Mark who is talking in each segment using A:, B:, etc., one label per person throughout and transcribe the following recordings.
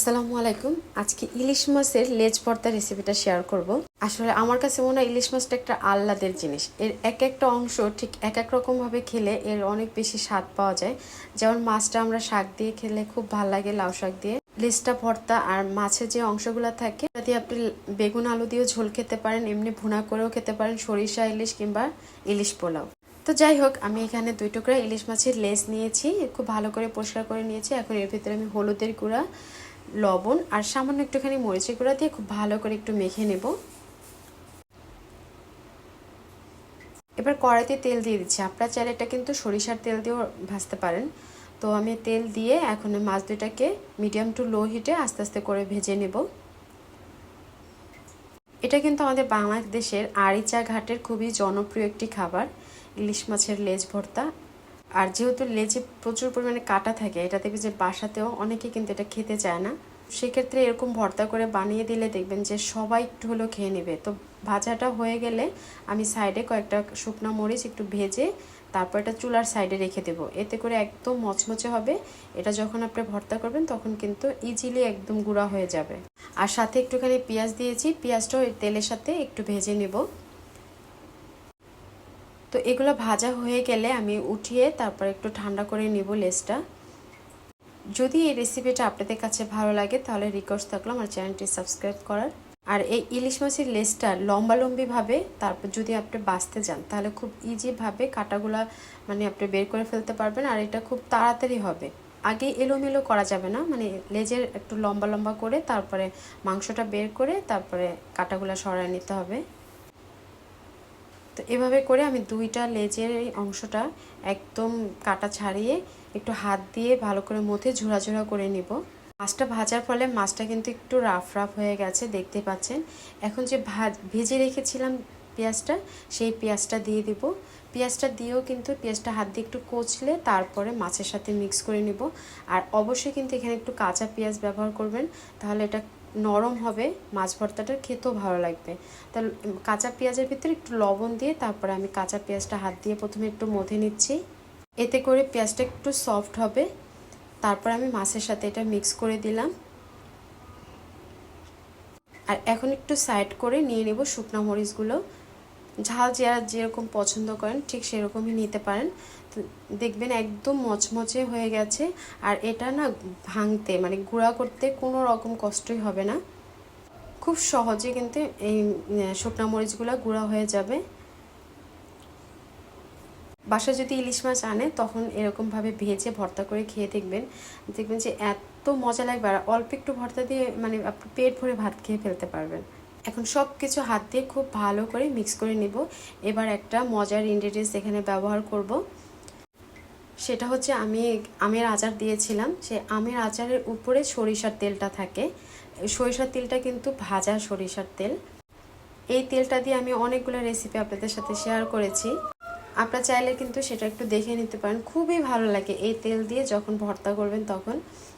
A: আসসালামু আলাইকুম। আজকে ইলিশ মাছের লেজ ভর্তা রেসিপিটা শেয়ার করব। আসলে আমার কাছে মনে হয় ইলিশ মাছটা একটা আহ্লাদের জিনিস। এর এক একটা অংশ ঠিক এক এক রকমভাবে খেলে এর অনেক বেশি স্বাদ পাওয়া যায়। যেমন মাছটা আমরা শাক দিয়ে খেলে খুব ভালো লাগে লাউ শাক দিয়ে। লেজটা ভর্তা আর মাছের যে অংশগুলো থাকে যদি আপনি বেগুন আলু দিয়েও ঝোল খেতে পারেন, এমনি ভুনা করেও খেতে পারেন, সরিষা ইলিশ কিংবা ইলিশ পোলাও। তো যাই হোক, আমি এখানে দুই টুকরা ইলিশ মাছের লেজ নিয়েছি, খুব ভালো করে পরিষ্কার করে নিয়েছি। এখন এর ভিতরে আমি হলুদের গুঁড়া লবণ আর সামান্য একটুখানি মরিচের গুঁড়া দিয়ে খুব ভালো করে একটু মেখে নেব। এবার কড়াইতে তেল দিয়ে দিচ্ছি। আপনার চাইলে এটা কিন্তু সরিষার তেল দিয়েও ভাজতে পারেন। তো আমি তেল দিয়ে এখন মাছ দুটাকে মিডিয়াম টু লো হিটে আস্তে আস্তে করে ভেজে নেব। এটা কিন্তু আমাদের বাংলাদেশের আরিচা ঘাটের খুবই জনপ্রিয় একটি খাবার। ইলিশ মাছের লেজ ভর্তা আর যেহেতু লেজে প্রচুর পরিমাণে কাটা থাকে, এটা দেখবে যে বাসাতেও অনেকে কিন্তু এটা খেতে চায় না। সেক্ষেত্রে এরকম ভর্তা করে বানিয়ে দিলে দেখবেন যে সবাই একটু হলেও খেয়ে নেবে। তো ভাজাটা হয়ে গেলে আমি সাইডে কয়েকটা শুকনো মরিচ একটু ভেজে তারপর এটা চুলার সাইডে রেখে দেবো। এতে করে একদম মচমচে হবে। এটা যখন আপনি ভর্তা করবেন তখন কিন্তু ইজিলি একদম গুঁড়া হয়ে যাবে। আর সাথে একটুখানি পেঁয়াজ দিয়েছি। পেঁয়াজটাও তেলের সাথে একটু ভেজে নেব। তো এগুলো ভাজা হয়ে গেলে আমি উঠিয়ে তারপর একটু ঠান্ডা করে নিব লেসটা যদি এই রেসিপিটা আপনাদের কাছে ভালো লাগে, তাহলে রিকোয়েস্ট থাকল আমার চ্যানেলটি সাবস্ক্রাইব করার। আর এই ইলিশ মাছের লেসটা লম্বালম্বিভাবে তারপর যদি আপনি বাঁচতে যান, তাহলে খুব ইজিভাবে কাটাগুলা মানে আপনি বের করে ফেলতে পারবেন, আর এটা খুব তাড়াতাড়ি হবে। আগে এলোমেলো করা যাবে না মানে লেজের একটু লম্বা লম্বা করে, তারপরে মাংসটা বের করে, তারপরে কাটাগুলা সরায় নিতে হবে। তো এভাবে করে আমি দুইটা লেজের এই অংশটা একদম কাটা ছাড়িয়ে একটু হাত দিয়ে ভালো করে মধ্যে ঝোড়া ঝোড়া করে নিব। মাছটা ভাজার ফলে মাছটা কিন্তু একটু রাফ রাফ হয়ে গেছে, দেখতে পাচ্ছেন। এখন যে ভাজ, ভেজে রেখেছিলাম পেঁয়াজটা, সেই পেঁয়াজটা দিয়ে দিব। পেঁয়াজটা দিয়েও কিন্তু পেঁয়াজটা হাত দিয়ে একটু কচলে তারপরে মাছের সাথে মিক্স করে নিব। আর অবশ্যই কিন্তু এখানে একটু কাঁচা পেঁয়াজ ব্যবহার করবেন, তাহলে এটা নরম হবে, মাছ ভর্তাটা খেতেও ভালো লাগবে। তা কাঁচা পেঁয়াজের ভিতরে একটু লবণ দিয়ে তারপরে আমি কাঁচা পেঁয়াজটা হাত দিয়ে প্রথমে একটু মধে নিচ্ছি। এতে করে পেঁয়াজটা একটু সফট হবে। তারপর আমি মাছের সাথে এটা মিক্স করে দিলাম। আর এখন একটু সাইড করে নিয়ে নেব শুকনো মরিচগুলো। ঝাল যারা যেরকম পছন্দ করেন, ঠিক সেরকমই নিতে পারেন। দেখবেন একদম মচমচে হয়ে গেছে। আর এটা না ভাঙতে মানে গুঁড়া করতে কোনো রকম কষ্টই হবে না। খুব সহজে কিন্তু এই শুকনো মরিচগুলো গুঁড়া হয়ে যাবে। বাসায় যদি ইলিশ মাছ আনে, তখন এরকমভাবে ভেজে ভর্তা করে খেয়ে দেখবেন। দেখবেন যে এত মজা লাগবে। আর অল্প একটু ভর্তা দিয়ে মানে আপনি পেট ভরে ভাত খেয়ে ফেলতে পারবেন। এখন সব কিছু হাত দিয়ে খুব ভালো করে মিক্স করে নিব। এবার একটা মজার ইনগ্রেডিয়েন্টস এখানে ব্যবহার করব। সেটা হচ্ছে আমি আমের আচার দিয়েছিলাম। সে আমের আচারের উপরে সরিষার তেলটা থাকে। সরিষার তেলটা কিন্তু ভাজা সরিষার তেল। এই তেলটা দিয়ে আমি অনেকগুলো রেসিপি আপনাদের সাথে শেয়ার করেছি। আপনারা চাইলে কিন্তু সেটা একটু দেখে নিতে পারেন। খুবই ভালো লাগে এই তেল দিয়ে যখন ভর্তা করবেন তখন।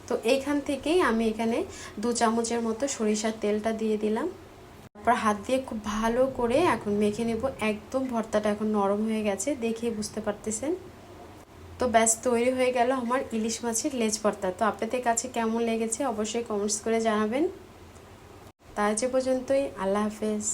A: তো এইখান থেকেই আমি এখানে দু চামচের মতো সরিষার তেলটা দিয়ে দিলাম। তারপর হাত দিয়ে খুব ভালো করে এখন মেখে নেব। একদম ভর্তাটা এখন নরম হয়ে গেছে, দেখে বুঝতে পারতেছেন? তো ব্যাস, তৈরি হয়ে গেল আমার ইলিশ মাছের লেজ ভর্তা। তো আপনাদের কাছে কেমন লেগেছে অবশ্যই কমেন্টস করে জানাবেন। তাই আজ পর্যন্তই, আল্লাহ হাফেজ।